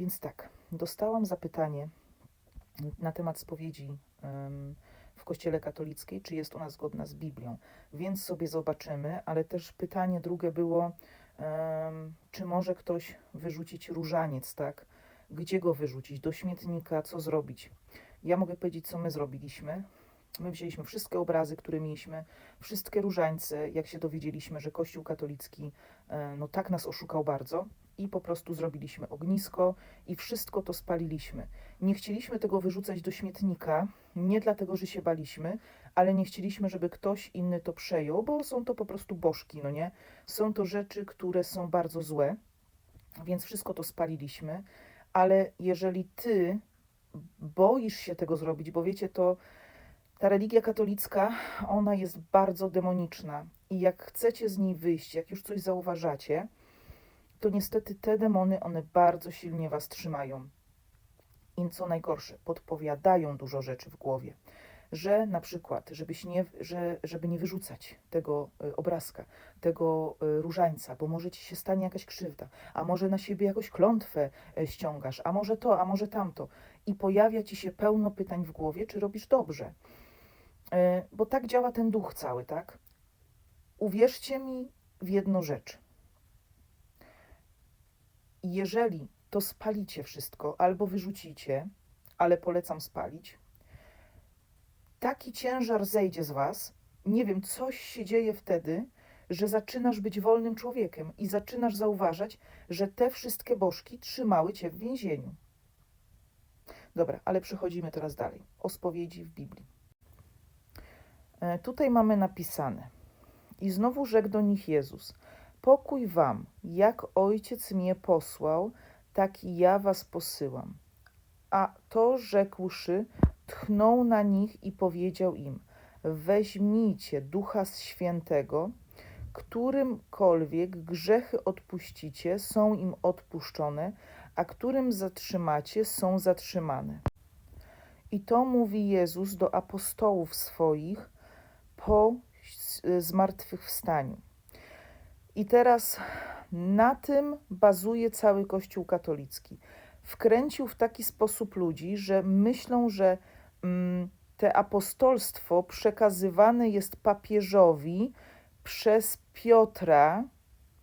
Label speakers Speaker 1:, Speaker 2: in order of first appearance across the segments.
Speaker 1: Więc tak, dostałam zapytanie na temat spowiedzi w Kościele katolickiej, czy jest ona zgodna z Biblią. Więc sobie zobaczymy, ale też pytanie drugie było, czy może ktoś wyrzucić różaniec, tak? Gdzie go wyrzucić? Do śmietnika? Co zrobić? Ja mogę powiedzieć, co my zrobiliśmy. My wzięliśmy wszystkie obrazy, które mieliśmy, wszystkie różańce, jak się dowiedzieliśmy, że Kościół katolicki e, no tak nas oszukał bardzo i po prostu zrobiliśmy ognisko i wszystko to spaliliśmy. Nie chcieliśmy tego wyrzucać do śmietnika, nie dlatego, że się baliśmy, ale nie chcieliśmy, żeby ktoś inny to przejął, bo są to po prostu bożki, no nie? Są to rzeczy, które są bardzo złe, więc wszystko to spaliliśmy, ale jeżeli ty boisz się tego zrobić, bo wiecie, to ta religia katolicka, ona jest bardzo demoniczna i jak chcecie z niej wyjść, jak już coś zauważacie, to niestety te demony, one bardzo silnie was trzymają. I co najgorsze, podpowiadają dużo rzeczy w głowie. Że na przykład, żebyś nie, że, żeby nie wyrzucać tego y, obrazka, tego y, różańca, bo może ci się stanie jakaś krzywda, a może na siebie jakąś klątwę y, ściągasz, a może to, a może tamto. I pojawia ci się pełno pytań w głowie, czy robisz dobrze. Bo tak działa ten duch cały, tak? Uwierzcie mi w jedną rzecz jeżeli to spalicie wszystko albo wyrzucicie, ale polecam spalić, taki ciężar zejdzie z was. Nie wiem, coś się dzieje wtedy, że zaczynasz być wolnym człowiekiem i zaczynasz zauważać, że te wszystkie bożki trzymały cię w więzieniu. Dobra, ale przechodzimy teraz dalej. O spowiedzi w Biblii. E, Tutaj mamy napisane: I znowu rzekł do nich Jezus: Pokój wam, jak ojciec mnie posłał, tak i ja was posyłam. A to rzekłszy, tchnął na nich i powiedział im: Weźmijcie ducha świętego, którymkolwiek grzechy odpuścicie, są im odpuszczone, a którym zatrzymacie, są zatrzymane. I to mówi Jezus do apostołów swoich po zmartwychwstaniu. I teraz na tym bazuje cały Kościół katolicki. Wkręcił w taki sposób ludzi, że myślą, że mm, te apostolstwo przekazywane jest papieżowi przez Piotra,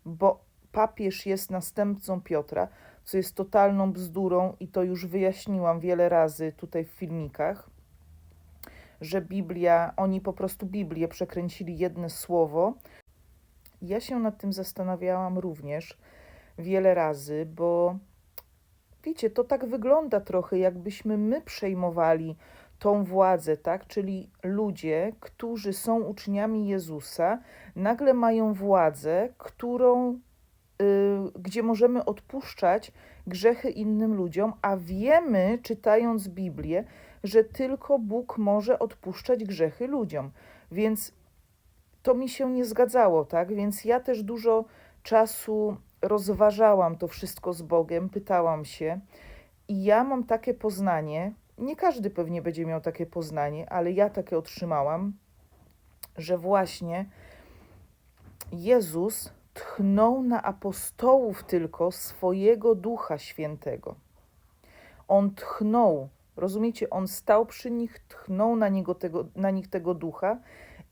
Speaker 1: bo papież jest następcą Piotra, co jest totalną bzdurą i to już wyjaśniłam wiele razy tutaj w filmikach, że Biblia, oni po prostu Biblię przekręcili jedno słowo, ja się nad tym zastanawiałam również wiele razy, bo wiecie, to tak wygląda trochę, jakbyśmy my przejmowali tą władzę, tak? Czyli ludzie, którzy są uczniami Jezusa, nagle mają władzę, którą, y, gdzie możemy odpuszczać grzechy innym ludziom, a wiemy, czytając Biblię, że tylko Bóg może odpuszczać grzechy ludziom. Więc to mi się nie zgadzało, tak? Więc ja też dużo czasu rozważałam to wszystko z Bogiem, pytałam się i ja mam takie poznanie, nie każdy pewnie będzie miał takie poznanie, ale ja takie otrzymałam, że właśnie Jezus tchnął na apostołów tylko swojego Ducha Świętego. On tchnął, rozumiecie, on stał przy nich, tchnął na, niego tego, na nich tego ducha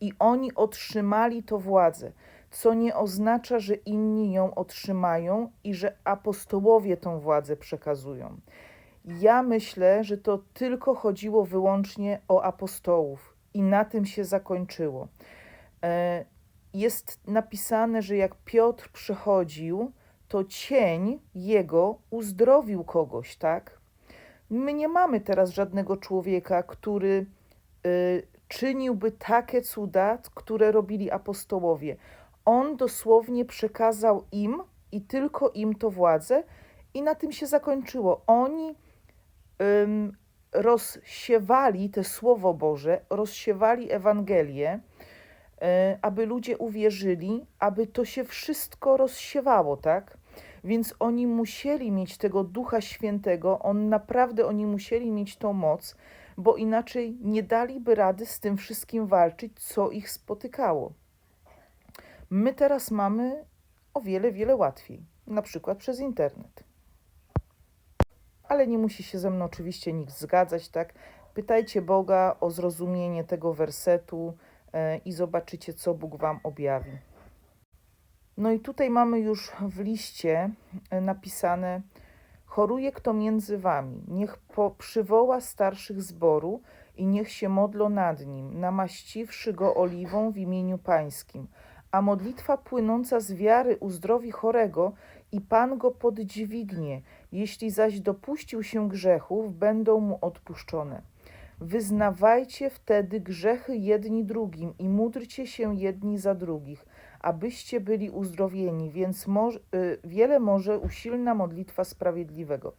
Speaker 1: i oni otrzymali to władzę, co nie oznacza, że inni ją otrzymają i że apostołowie tą władzę przekazują. Ja myślę, że to tylko chodziło wyłącznie o apostołów i na tym się zakończyło. E, Jest napisane, że jak Piotr przychodził, to cień jego uzdrowił kogoś, tak? My nie mamy teraz żadnego człowieka, który y, czyniłby takie cuda, które robili apostołowie. On dosłownie przekazał im i tylko im to władzę, i na tym się zakończyło. Oni ym, rozsiewali te Słowo Boże, rozsiewali Ewangelię, y, aby ludzie uwierzyli, aby to się wszystko rozsiewało, tak? Więc oni musieli mieć tego Ducha Świętego, on naprawdę oni musieli mieć tą moc, bo inaczej nie daliby rady z tym wszystkim walczyć, co ich spotykało. My teraz mamy o wiele, wiele łatwiej, na przykład przez internet. ale nie musi się ze mną oczywiście nikt zgadzać, tak? Pytajcie Boga o zrozumienie tego wersetu e, i zobaczycie, co Bóg Wam objawi. No i tutaj mamy już w liście e, napisane: Choruje kto między wami, niech po, przywoła starszych zboru i niech się modlą nad nim, namaściwszy go oliwą w imieniu Pańskim. A modlitwa płynąca z wiary uzdrowi chorego i Pan go podźwignie. Jeśli zaś dopuścił się grzechów, będą mu odpuszczone. Wyznawajcie wtedy grzechy jedni drugim i módlcie się jedni za drugich, abyście byli uzdrowieni, więc może, y, wiele może usilna modlitwa sprawiedliwego.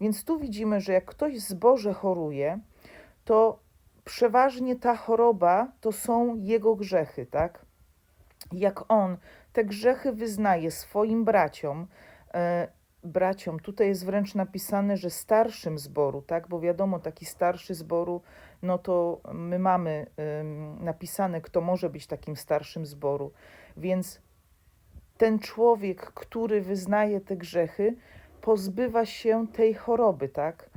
Speaker 1: Więc tu widzimy, że jak ktoś zboże choruje, to przeważnie ta choroba to są jego grzechy, tak? Jak on te grzechy wyznaje swoim braciom, e, braciom, tutaj jest wręcz napisane, że starszym zboru, tak? Bo wiadomo, taki starszy zboru, no to my mamy napisane, kto może być takim starszym zboru. Więc ten człowiek, który wyznaje te grzechy, pozbywa się tej choroby, tak?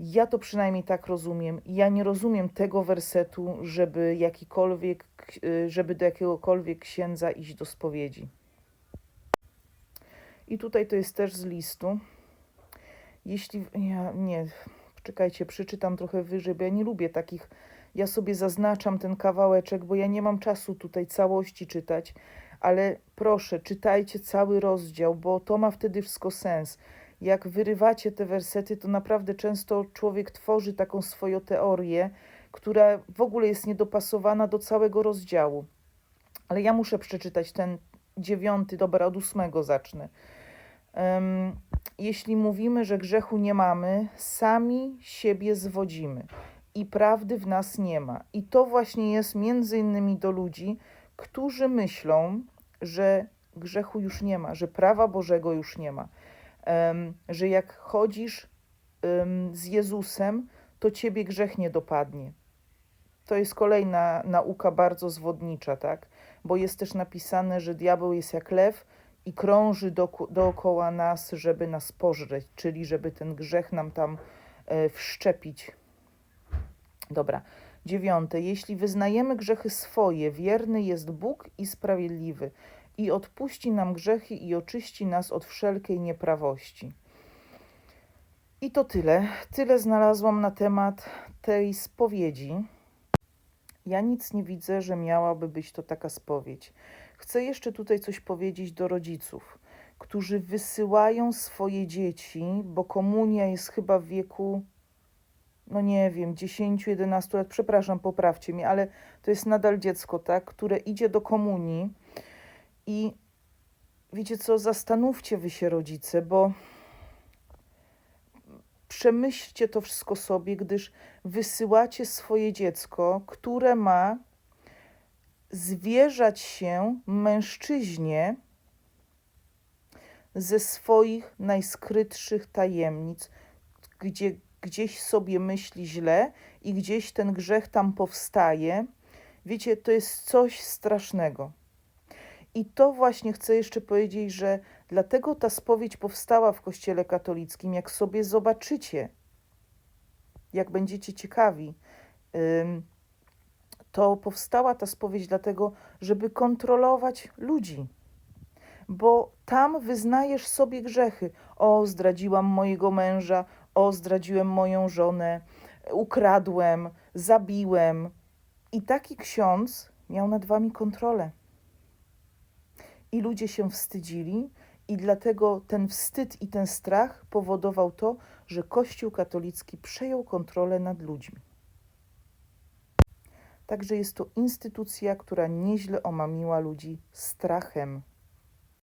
Speaker 1: Ja to przynajmniej tak rozumiem. Ja nie rozumiem tego wersetu, żeby jakikolwiek, żeby do jakiegokolwiek księdza iść do spowiedzi. I tutaj to jest też z listu. Jeśli. Ja, nie, czekajcie, przeczytam trochę wyżej, bo ja nie lubię takich. Ja sobie zaznaczam ten kawałeczek, bo ja nie mam czasu tutaj całości czytać, ale proszę, czytajcie cały rozdział, bo to ma wtedy wszystko sens. Jak wyrywacie te wersety, to naprawdę często człowiek tworzy taką swoją teorię, która w ogóle jest niedopasowana do całego rozdziału. Ale ja muszę przeczytać ten dziewiąty, dobra, od ósmego zacznę. Um, jeśli mówimy, że grzechu nie mamy, sami siebie zwodzimy i prawdy w nas nie ma. I to właśnie jest między innymi do ludzi, którzy myślą, że grzechu już nie ma, że prawa Bożego już nie ma, że jak chodzisz z Jezusem, to ciebie grzech nie dopadnie. To jest kolejna nauka bardzo zwodnicza, tak? Bo jest też napisane, że diabeł jest jak lew, i krąży do, dookoła nas, żeby nas pożreć, czyli żeby ten grzech nam tam e, wszczepić. Dobra. Dziewiąte. Jeśli wyznajemy grzechy swoje, wierny jest Bóg i sprawiedliwy i odpuści nam grzechy i oczyści nas od wszelkiej nieprawości. I to tyle. Tyle znalazłam na temat tej spowiedzi. Ja nic nie widzę, że miałaby być to taka spowiedź. Chcę jeszcze tutaj coś powiedzieć do rodziców, którzy wysyłają swoje dzieci, bo komunia jest chyba w wieku, no nie wiem, 10-11 lat, przepraszam, poprawcie mnie, ale to jest nadal dziecko, tak, które idzie do komunii i wiecie co, zastanówcie wy się rodzice, bo przemyślcie to wszystko sobie, gdyż wysyłacie swoje dziecko, które ma zwierzać się mężczyźnie ze swoich najskrytszych tajemnic, gdzie gdzieś sobie myśli źle i gdzieś ten grzech tam powstaje. Wiecie, to jest coś strasznego. I to właśnie chcę jeszcze powiedzieć, że dlatego ta spowiedź powstała w Kościele katolickim. Jak sobie zobaczycie, jak będziecie ciekawi, to powstała ta spowiedź dlatego, żeby kontrolować ludzi. Bo tam wyznajesz sobie grzechy. O, zdradziłam mojego męża, o, zdradziłem moją żonę, ukradłem, zabiłem. I taki ksiądz miał nad wami kontrolę. I ludzie się wstydzili, i dlatego ten wstyd i ten strach powodował to, że Kościół katolicki przejął kontrolę nad ludźmi. Także jest to instytucja, która nieźle omamiła ludzi strachem